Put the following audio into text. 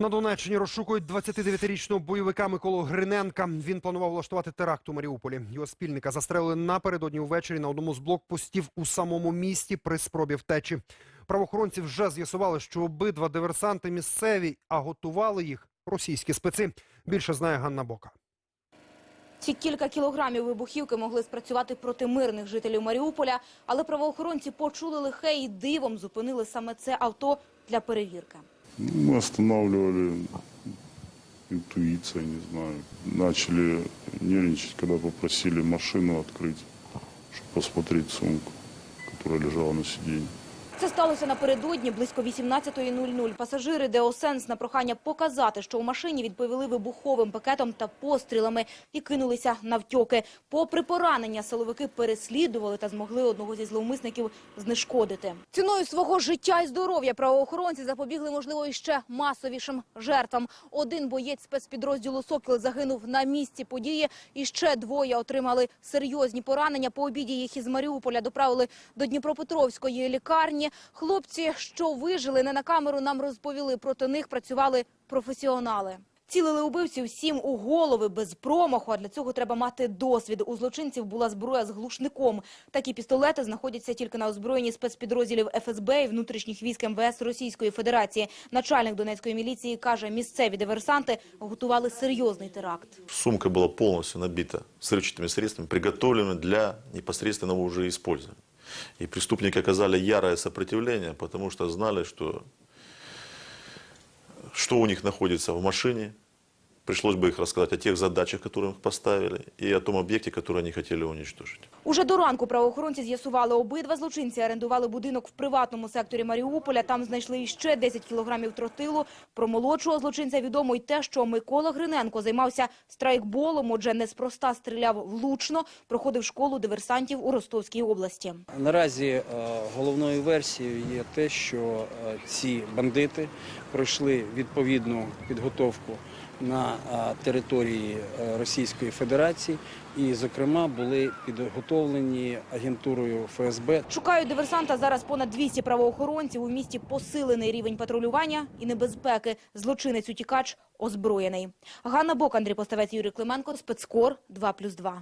На Донеччині розшукують 29-річного бойовика Миколу Гриненка. Він планував влаштувати теракт у Маріуполі. Його спільника застрелили напередодні увечері на одному з блокпостів у самому місті при спробі втечі. Правоохоронці вже з'ясували, що обидва диверсанти місцеві, а готували їх російські специ. Більше знає Ганна Бока. Ці кілька кілограмів вибухівки могли спрацювати проти мирних жителів Маріуполя, але правоохоронці почули лихе і дивом зупинили саме це авто для перевірки. Ну, Мы останавливали интуиция, не знаю. Начали нервничать, когда попросили машину открыть, чтобы посмотреть сумку, которая лежала на сиденье. Це сталося напередодні близько 18.00. Пасажири Деосенс на прохання показати, що у машині відповіли вибуховим пакетом та пострілами і кинулися навтьоки. Попри поранення, силовики переслідували та змогли одного зі зловмисників знешкодити. Ціною свого життя і здоров'я правоохоронці запобігли, можливо, іще масовішим жертвам. Один боєць спецпідрозділу «Сокіл» загинув на місці події. І ще двоє отримали серйозні поранення. По обіді їх із Маріуполя доправили до Дніпропетровської лікарні. Хлопці, що вижили, не на камеру нам розповіли. Проти них працювали професіонали. Цілили убивців всім у голови без промаху, а для цього треба мати досвід. У злочинців була зброя з глушником. Такі пістолети знаходяться тільки на озброєнні спецпідрозділів ФСБ і внутрішніх військ МВС Російської Федерації. Начальник Донецької міліції каже, місцеві диверсанти готували серйозний теракт. Сумка была полностью набита взрывчатыми средствами, приготовленными для непосредственного уже использования. И преступники оказали ярое сопротивление, потому что знали, что, что у них находится в машине. Пришлось бы их рассказать о тех задачах, которые им поставили, и о том объекте, который они хотели уничтожить. Уже до ранку правоохоронці з'ясували, обидва злочинці орендували будинок в приватному секторі Маріуполя. Там знайшли іще 10 кілограмів тротилу. Про молодшого злочинця відомо й те, що Микола Гриненко займався страйкболом, отже, неспроста стріляв влучно, проходив школу диверсантів у Ростовській області. Наразі е, головною версією є те, що е, ці бандити пройшли відповідну підготовку на території е, Російської Федерації і, зокрема, були підготовлені агентурою ФСБ Шукають диверсанта зараз понад 200 правоохоронців. У місті посилений рівень патрулювання і небезпеки. Злочинець утікач озброєний. Ганна Бок, Андрій Поставець, Юрій Клименко, спецкор 2+,2.